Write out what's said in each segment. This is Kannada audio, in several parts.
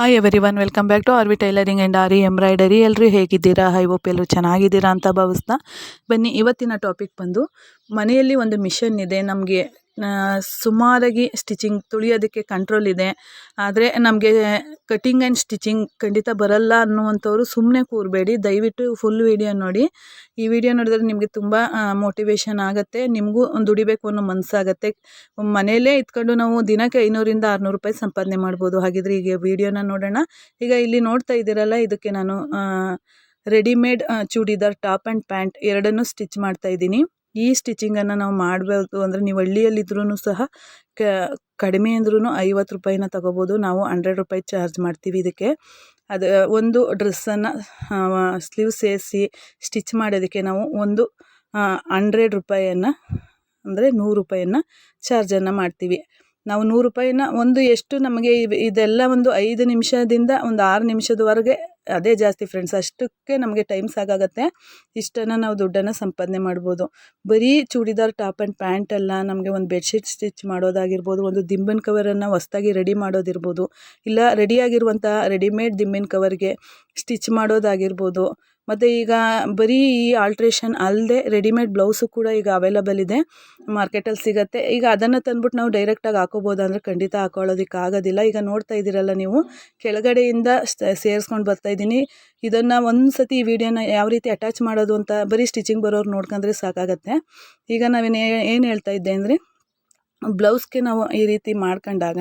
Hi everyone welcome back to R V tailoring and aari embroidery ಎಲ್ಲರೂ ಹೇಗಿದ್ದೀರಾ? ಹೈ ಹೋಪ್ ಎಲ್ಲರೂ ಚೆನ್ನಾಗಿದ್ದೀರಾ ಅಂತ ಭಾವಿಸ್ತಾ. ಬನ್ನಿ, ಇವತ್ತಿನ ಟಾಪಿಕ್ ಬಂದು ಮನೆಯಲ್ಲಿ ಒಂದು ಮಿಷನ್ ಇದೆ. ನಮಗೆ ಸುಮಾರಾಗಿ ಸ್ಟಿಚಿಂಗ್ ತುಳಿಯೋದಕ್ಕೆ ಕಂಟ್ರೋಲ್ ಇದೆ. ಆದರೆ ನಮಗೆ ಕಟಿಂಗ್ ಆ್ಯಂಡ್ ಸ್ಟಿಚಿಂಗ್ ಖಂಡಿತ ಬರಲ್ಲ ಅನ್ನುವಂಥವ್ರು ಸುಮ್ಮನೆ ಕೂರಬೇಡಿ. ದಯವಿಟ್ಟು ಫುಲ್ ವೀಡಿಯೋ ನೋಡಿ. ಈ ವಿಡಿಯೋ ನೋಡಿದ್ರೆ ನಿಮಗೆ ತುಂಬ ಮೋಟಿವೇಶನ್ ಆಗುತ್ತೆ. ನಿಮಗೂ ದುಡಿಬೇಕು ಅನ್ನೋ ಮನಸ್ಸಾಗತ್ತೆ ಮನೆಯಲ್ಲೇ ಇದ್ಕೊಂಡು ನಾವು ದಿನಕ್ಕೆ ಐನೂರಿಂದ ಆರುನೂರು ರೂಪಾಯಿ ಸಂಪಾದನೆ ಮಾಡ್ಬೋದು. ಹಾಗಿದ್ರೆ ಈಗ ವಿಡಿಯೋನ ನೋಡೋಣ. ಈಗ ಇಲ್ಲಿ ನೋಡ್ತಾ ಇದ್ದೀರಲ್ಲ, ಇದಕ್ಕೆ ನಾನು readymade churidar top and pant ಎರಡನ್ನೂ ಸ್ಟಿಚ್ ಮಾಡ್ತಾ ಇದ್ದೀನಿ. ಈ ಸ್ಟಿಚಿಂಗನ್ನು ನಾವು ಮಾಡಬೇಕು ಅಂದರೆ ನೀವು ಹಳ್ಳಿಯಲ್ಲಿದ್ರೂ ಸಹ ಕಡಿಮೆ ಅಂದ್ರೂ ಐವತ್ತು ರೂಪಾಯಿನ ತಗೋಬೋದು. ನಾವು ಹಂಡ್ರೆಡ್ ರೂಪಾಯಿ ಚಾರ್ಜ್ ಮಾಡ್ತೀವಿ ಇದಕ್ಕೆ. ಅದು, ಒಂದು ಡ್ರೆಸ್ಸನ್ನು ಸ್ಲೀವ್ ಸೇರಿಸಿ ಸ್ಟಿಚ್ ಮಾಡೋದಕ್ಕೆ ನಾವು ಒಂದು ಹಂಡ್ರೆಡ್ ರೂಪಾಯಿಯನ್ನು ಅಂದರೆ ನೂರು ರೂಪಾಯಿಯನ್ನು ಚಾರ್ಜನ್ನು ಮಾಡ್ತೀವಿ. ನಾವು ನೂರು ರೂಪಾಯಿನ ಒಂದು ಎಷ್ಟು ನಮಗೆ ಇದೆಲ್ಲ ಒಂದು ಐದು ನಿಮಿಷದಿಂದ ಒಂದು ಆರು ನಿಮಿಷದವರೆಗೆ ಅದೇ ಜಾಸ್ತಿ ಫ್ರೆಂಡ್ಸ್ ಅಷ್ಟಕ್ಕೆ ನಮಗೆ ಟೈಮ್ ಸಾಕಾಗತ್ತೆ. ಇಷ್ಟನ್ನು ನಾವು ದುಡ್ಡನ್ನು ಸಂಪಾದನೆ ಮಾಡ್ಬೋದು. ಬರೀ ಚೂಡಿದಾರ್ ಟಾಪ್ ಆ್ಯಂಡ್ ಪ್ಯಾಂಟ್ ಅಲ್ಲ ನಮಗೆ ಒಂದು ಬೆಡ್ಶೀಟ್ ಸ್ಟಿಚ್ ಮಾಡೋದಾಗಿರ್ಬೋದು, ಒಂದು ದಿಂಬಿನ ಕವರನ್ನು ಹೊಸ್ದಾಗಿ ರೆಡಿ ಮಾಡೋದಿರ್ಬೋದು, ಇಲ್ಲ ರೆಡಿಯಾಗಿರುವಂಥ ರೆಡಿಮೇಡ್ ದಿಂಬಿನ ಕವರ್ಗೆ ಸ್ಟಿಚ್ ಮಾಡೋದಾಗಿರ್ಬೋದು. ಮತ್ತು ಈಗ ಬರೀ ಈ ಆಲ್ಟ್ರೇಷನ್ ಅಲ್ಲದೆ ರೆಡಿಮೇಡ್ ಬ್ಲೌಸು ಕೂಡ ಈಗ ಅವೈಲಬಲ್ ಇದೆ. ಮಾರ್ಕೆಟಲ್ಲಿ ಸಿಗುತ್ತೆ. ಈಗ ಅದನ್ನು ತಂದ್ಬಿಟ್ಟು ನಾವು ಡೈರೆಕ್ಟಾಗಿ ಹಾಕೋಬೋದು ಅಂದರೆ ಖಂಡಿತ ಹಾಕೊಳ್ಳೋದಕ್ಕೆ ಆಗೋದಿಲ್ಲ. ಈಗ ನೋಡ್ತಾ ಇದ್ದೀರಲ್ಲ ನೀವು, ಕೆಳಗಡೆಯಿಂದ ಸೇರಿಸ್ಕೊಂಡು ಬರ್ತಾ ಇದ್ದೀನಿ. ಇದನ್ನು ಒಂದು ಸತಿ ಈ ವಿಡಿಯೋನ ಯಾವ ರೀತಿ ಅಟ್ಯಾಚ್ ಮಾಡೋದು ಅಂತ ಬರೀ ಸ್ಟಿಚಿಂಗ್ ಬರೋರು ನೋಡ್ಕೊಂಡ್ರೆ ಸಾಕಾಗತ್ತೆ. ಈಗ ನಾವೇನು ಏನು ಹೇಳ್ತಾ ಇದ್ದೆ ಅಂದರೆ ಬ್ಲೌಸ್ಗೆ ನಾವು ಈ ರೀತಿ ಮಾಡ್ಕೊಂಡಾಗ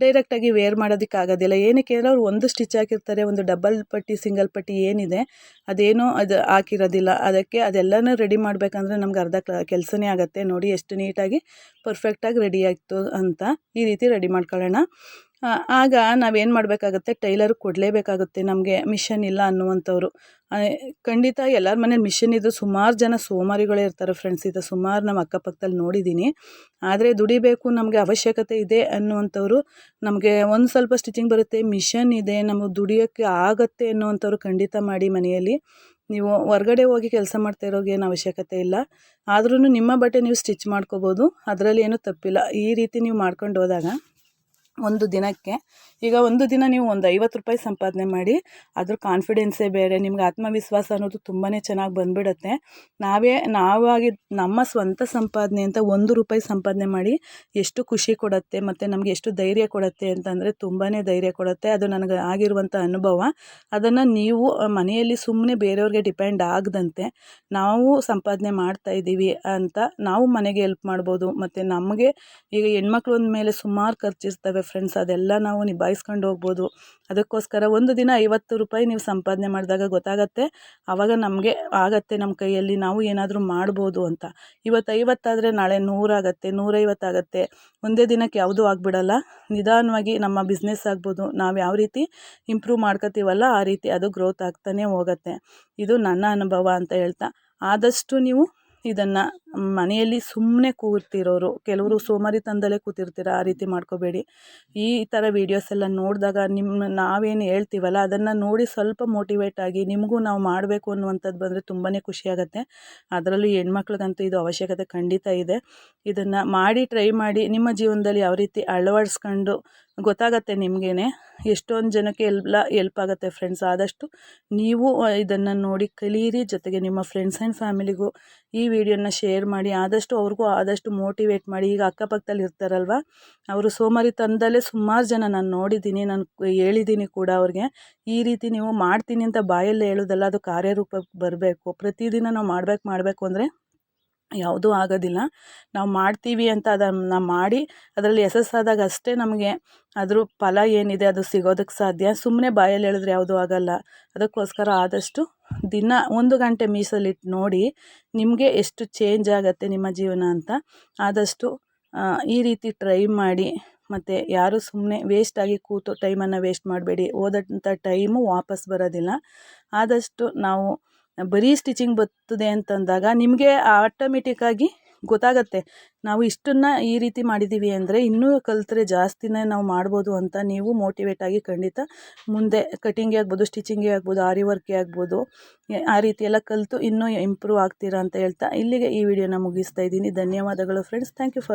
ಡೈರೆಕ್ಟಾಗಿ ವೇರ್ ಮಾಡೋದಕ್ಕಾಗೋದಿಲ್ಲ ಏನಕ್ಕೆ ಅಂದರೆ ಅವ್ರು ಒಂದು ಸ್ಟಿಚ್ ಹಾಕಿರ್ತಾರೆ, ಒಂದು ಡಬಲ್ ಪಟ್ಟಿ ಸಿಂಗಲ್ ಪಟ್ಟಿ ಏನಿದೆ, ಅದೇನೋ ಅದು ಹಾಕಿರೋದಿಲ್ಲ. ಅದಕ್ಕೆ ಅದೆಲ್ಲನೂ ರೆಡಿ ಮಾಡಬೇಕಂದ್ರೆ ನಮ್ಗೆ ಅರ್ಧ ಕೆಲಸನೇ ಆಗುತ್ತೆ. ನೋಡಿ, ಎಷ್ಟು ನೀಟಾಗಿ ಪರ್ಫೆಕ್ಟಾಗಿ ರೆಡಿ ಆಯಿತು ಅಂತ ಈ ರೀತಿ ರೆಡಿ ಮಾಡ್ಕೊಳ್ಳೋಣ. ಆಗ ನಾವೇನು ಮಾಡಬೇಕಾಗುತ್ತೆ? ಟೈಲರ್ ಕೊಡಲೇಬೇಕಾಗುತ್ತೆ ನಮಗೆ ಮಿಷನ್ ಇಲ್ಲ ಅನ್ನುವಂಥವ್ರು. ಖಂಡಿತ ಎಲ್ಲರ ಮನೇಲಿ ಮಿಷನ್ ಇದ್ದರೂ ಸುಮಾರು ಜನ ಸೋಮಾರಿಗಳೇ ಇರ್ತಾರೆ ಫ್ರೆಂಡ್ಸ್ ಇದು ಸುಮಾರು ನಮ್ಮ ಅಕ್ಕಪಕ್ಕದಲ್ಲಿ ನೋಡಿದ್ದೀನಿ ಆದರೆ ದುಡಿಬೇಕು ನಮಗೆ ಅವಶ್ಯಕತೆ ಇದೆ ಅನ್ನುವಂಥವ್ರು ನಮಗೆ ಒಂದು ಸ್ವಲ್ಪ ಸ್ಟಿಚಿಂಗ್ ಬರುತ್ತೆ, ಮಿಷನ್ ಇದೆ, ನಮಗೆ ದುಡಿಯೋಕ್ಕೆ ಆಗುತ್ತೆ ಅನ್ನುವಂಥವ್ರು ಖಂಡಿತ ಮಾಡಿ ಮನೆಯಲ್ಲಿ. ನೀವು ಹೊರ್ಗಡೆ ಹೋಗಿ ಕೆಲಸ ಮಾಡ್ತಾ ಇರೋಗೇನು ಅವಶ್ಯಕತೆ ಇಲ್ಲ. ಆದ್ರೂ ನಿಮ್ಮ ಬಟ್ಟೆ ನೀವು ಸ್ಟಿಚ್ ಮಾಡ್ಕೋಬೋದು, ಅದರಲ್ಲಿ ಏನೂ ತಪ್ಪಿಲ್ಲ. ಈ ರೀತಿ ನೀವು ಮಾಡ್ಕೊಂಡು ಹೋದಾಗ ಒಂದು ದಿನಕ್ಕೆ. ಈಗ ಒಂದು ದಿನ ನೀವು ಒಂದು ಐವತ್ತು ರೂಪಾಯಿ ಸಂಪಾದನೆ ಮಾಡಿ, ಅದ್ರ ಕಾನ್ಫಿಡೆನ್ಸೇ ಬೇರೆ, ನಿಮ್ಗೆ ಆತ್ಮವಿಶ್ವಾಸ ಅನ್ನೋದು ತುಂಬಾ ಚೆನ್ನಾಗಿ ಬಂದ್ಬಿಡುತ್ತೆ. ನಾವೇ, ನಾವಾಗಿ ನಮ್ಮ ಸ್ವಂತ ಸಂಪಾದನೆ ಅಂತ ಒಂದು ರೂಪಾಯಿ ಸಂಪಾದನೆ ಮಾಡಿ ಎಷ್ಟು ಖುಷಿ ಕೊಡುತ್ತೆ ಮತ್ತು ನಮಗೆ ಎಷ್ಟು ಧೈರ್ಯ ಕೊಡುತ್ತೆ ಅಂತಂದರೆ ತುಂಬಾ ಧೈರ್ಯ ಕೊಡುತ್ತೆ. ಅದು ನನಗೆ ಆಗಿರುವಂಥ ಅನುಭವ. ಅದನ್ನು ನೀವು ಮನೆಯಲ್ಲಿ ಸುಮ್ಮನೆ ಬೇರೆಯವ್ರಿಗೆ ಡಿಪೆಂಡ್ ಆಗದಂತೆ ನಾವು ಸಂಪಾದನೆ ಮಾಡ್ತಾ ಇದ್ದೀವಿ ಅಂತ ನಾವು ಮನೆಗೆ ಹೆಲ್ಪ್ ಮಾಡ್ಬೋದು. ಮತ್ತು ನಮಗೆ ಈಗ ಹೆಣ್ಮಕ್ಳು ಮೇಲೆ ಸುಮಾರು ಖರ್ಚಿರ್ತವೆ. ಫ್ರೆಂಡ್ಸ್ ಅದೆಲ್ಲ ನಾವು ನಿಭಾಯಿಸ್ಕೊಂಡು ಹೋಗ್ಬೋದು. ಅದಕ್ಕೋಸ್ಕರ ಒಂದು ದಿನ ಐವತ್ತು ರೂಪಾಯಿ ನೀವು ಸಂಪಾದನೆ ಮಾಡಿದಾಗ ಗೊತ್ತಾಗತ್ತೆ. ಆವಾಗ ನಮಗೆ ಆಗತ್ತೆ ನಮ್ಮ ಕೈಯಲ್ಲಿ, ನಾವು ಏನಾದರೂ ಮಾಡ್ಬೋದು ಅಂತ. ಇವತ್ತು ಐವತ್ತಾದರೆ ನಾಳೆ ನೂರಾಗತ್ತೆ ನೂರೈವತ್ತಾಗತ್ತೆ ಒಂದೇ ದಿನಕ್ಕೆ ಯಾವುದೂ ಆಗಿಬಿಡಲ್ಲ. ನಿಧಾನವಾಗಿ ನಮ್ಮ ಬಿಸ್ನೆಸ್ ಆಗ್ಬೋದು. ನಾವು ಯಾವ ರೀತಿ ಇಂಪ್ರೂವ್ ಮಾಡ್ಕೋತೀವಲ್ಲ, ಆ ರೀತಿ ಅದು ಗ್ರೋತ್ ಆಗ್ತಾನೆ ಹೋಗತ್ತೆ. ಇದು ನನ್ನ ಅನುಭವ ಅಂತ ಹೇಳ್ತಾ. ಆದಷ್ಟು ನೀವು ಇದನ್ನು ಮನೆಯಲ್ಲಿ ಸುಮ್ಮನೆ ಕೂತಿರೋರು ಕೆಲವರು ಸೋಮಾರಿತನದಲ್ಲೇ ಕೂತಿರ್ತೀರ, ಆ ರೀತಿ ಮಾಡ್ಕೋಬೇಡಿ. ಈ ಥರ ವೀಡಿಯೋಸ್ ಎಲ್ಲ ನೋಡಿದಾಗ ನಿಮ್ಮ ನಾವೇನು ಹೇಳ್ತೀವಲ್ಲ, ಅದನ್ನು ನೋಡಿ ಸ್ವಲ್ಪ ಮೋಟಿವೇಟ್ ಆಗಿ ನಿಮಗೂ ನಾವು ಮಾಡಬೇಕು ಅನ್ನುವಂಥದ್ದು ಬಂದರೆ ತುಂಬಾ ಖುಷಿಯಾಗತ್ತೆ. ಅದರಲ್ಲೂ ಹೆಣ್ಮಕ್ಳಿಗಂತೂ ಇದು ಅವಶ್ಯಕತೆ ಖಂಡಿತ ಇದೆ. ಇದನ್ನು ಮಾಡಿ ಟ್ರೈ ಮಾಡಿ ನಿಮ್ಮ ಜೀವನದಲ್ಲಿ ಯಾವ ರೀತಿ ಅಳವಡಿಸ್ಕೊಂಡು ಗೊತ್ತಾಗತ್ತೆ ನಿಮಗೇನೆ. ಎಷ್ಟೊಂದು ಜನಕ್ಕೆ ಎಲ್ಲ ಎಲ್ಪ್ ಆಗುತ್ತೆ ಫ್ರೆಂಡ್ಸ್ ಆದಷ್ಟು ನೀವು ಇದನ್ನು ನೋಡಿ ಕಲಿಯಿರಿ ಜೊತೆಗೆ ನಿಮ್ಮ ಫ್ರೆಂಡ್ಸ್ ಆ್ಯಂಡ್ ಫ್ಯಾಮಿಲಿಗೂ ಈ ವಿಡಿಯೋನ ಶೇರ್ ಮಾಡಿ. ಆದಷ್ಟು ಅವ್ರಿಗೂ ಆದಷ್ಟು ಮೋಟಿವೇಟ್ ಮಾಡಿ. ಈಗ ಅಕ್ಕಪಕ್ಕದಲ್ಲಿ ಇರ್ತಾರಲ್ವ, ಅವರು ಸೋಮಾರಿ ತಂದಲ್ಲೇ ಸುಮಾರು ಜನ ನಾನು ನೋಡಿದ್ದೀನಿ ನಾನು ಹೇಳಿದ್ದೀನಿ ಕೂಡ ಅವ್ರಿಗೆ. ಈ ರೀತಿ ನೀವು ಮಾಡ್ತೀನಿ ಅಂತ ಬಾಯಲ್ಲಿ ಹೇಳೋದಲ್ಲ, ಅದು ಕಾರ್ಯರೂಪಕ್ಕೆ ಬರಬೇಕು. ಪ್ರತಿದಿನ ನಾವು ಮಾಡ್ಬೇಕು ಮಾಡಬೇಕು ಅಂದರೆ ಯಾವುದೂ ಆಗೋದಿಲ್ಲ. ನಾವು ಮಾಡ್ತೀವಿ ಅಂತ ಅದನ್ನು ಮಾಡಿ ಅದರಲ್ಲಿ ಯಶಸ್ಸಾದಾಗ ಅಷ್ಟೇ ನಮಗೆ ಅದ್ರ ಫಲ ಏನಿದೆ ಅದು ಸಿಗೋದಕ್ಕೆ ಸಾಧ್ಯ. ಸುಮ್ಮನೆ ಬಾಯಲ್ಲಿ ಹೇಳಿದ್ರೆ ಯಾವುದೂ ಆಗೋಲ್ಲ. ಅದಕ್ಕೋಸ್ಕರ ಆದಷ್ಟು ದಿನ ಒಂದು ಗಂಟೆ ಮೀಸಲಿಟ್ಟು ನೋಡಿ ನಿಮಗೆ ಎಷ್ಟು ಚೇಂಜ್ ಆಗುತ್ತೆ ನಿಮ್ಮ ಜೀವನ ಅಂತ ಆದಷ್ಟು ಈ ರೀತಿ ಟ್ರೈ ಮಾಡಿ ಮತ್ತು ಯಾರು ಸುಮ್ಮನೆ ವೇಸ್ಟಾಗಿ ಕೂತು ಟೈಮನ್ನು ವೇಸ್ಟ್ ಮಾಡಬೇಡಿ. ಹೋದಂಥ ಟೈಮು ವಾಪಸ್ ಬರೋದಿಲ್ಲ. ಆದಷ್ಟು ನಾವು ಬರೀ ಸ್ಟಿಚಿಂಗ್ ಬರ್ತದೆ ಅಂತಂದಾಗ ನಿಮಗೆ ಆಟೋಮೆಟಿಕ್ಕಾಗಿ ಗೊತ್ತಾಗತ್ತೆ. ನಾವು ಇಷ್ಟನ್ನು ಈ ರೀತಿ ಮಾಡಿದ್ದೀವಿ ಅಂದರೆ ಇನ್ನೂ ಕಲಿತ್ರೆ ಜಾಸ್ತಿನೇ ನಾವು ಮಾಡ್ಬೋದು ಅಂತ ನೀವು ಮೋಟಿವೇಟ್ ಆಗಿ ಖಂಡಿತ ಮುಂದೆ ಕಟಿಂಗೇ ಆಗ್ಬೋದು ಸ್ಟಿಚಿಂಗೇ ಆಗ್ಬೋದು, ಆರಿ ವರ್ಕೇ ಆಗ್ಬೋದು ಆ ರೀತಿ ಎಲ್ಲ ಕಲಿತು ಇನ್ನೂ ಇಂಪ್ರೂವ್ ಆಗ್ತೀರಾ ಅಂತ ಹೇಳ್ತಾ ಇಲ್ಲಿಗೆ ಈ ವಿಡಿಯೋನ ಮುಗಿಸ್ತಾ ಇದ್ದೀನಿ. ಧನ್ಯವಾದಗಳು ಫ್ರೆಂಡ್ಸ್ ಥ್ಯಾಂಕ್ ಯು ಫಾರ್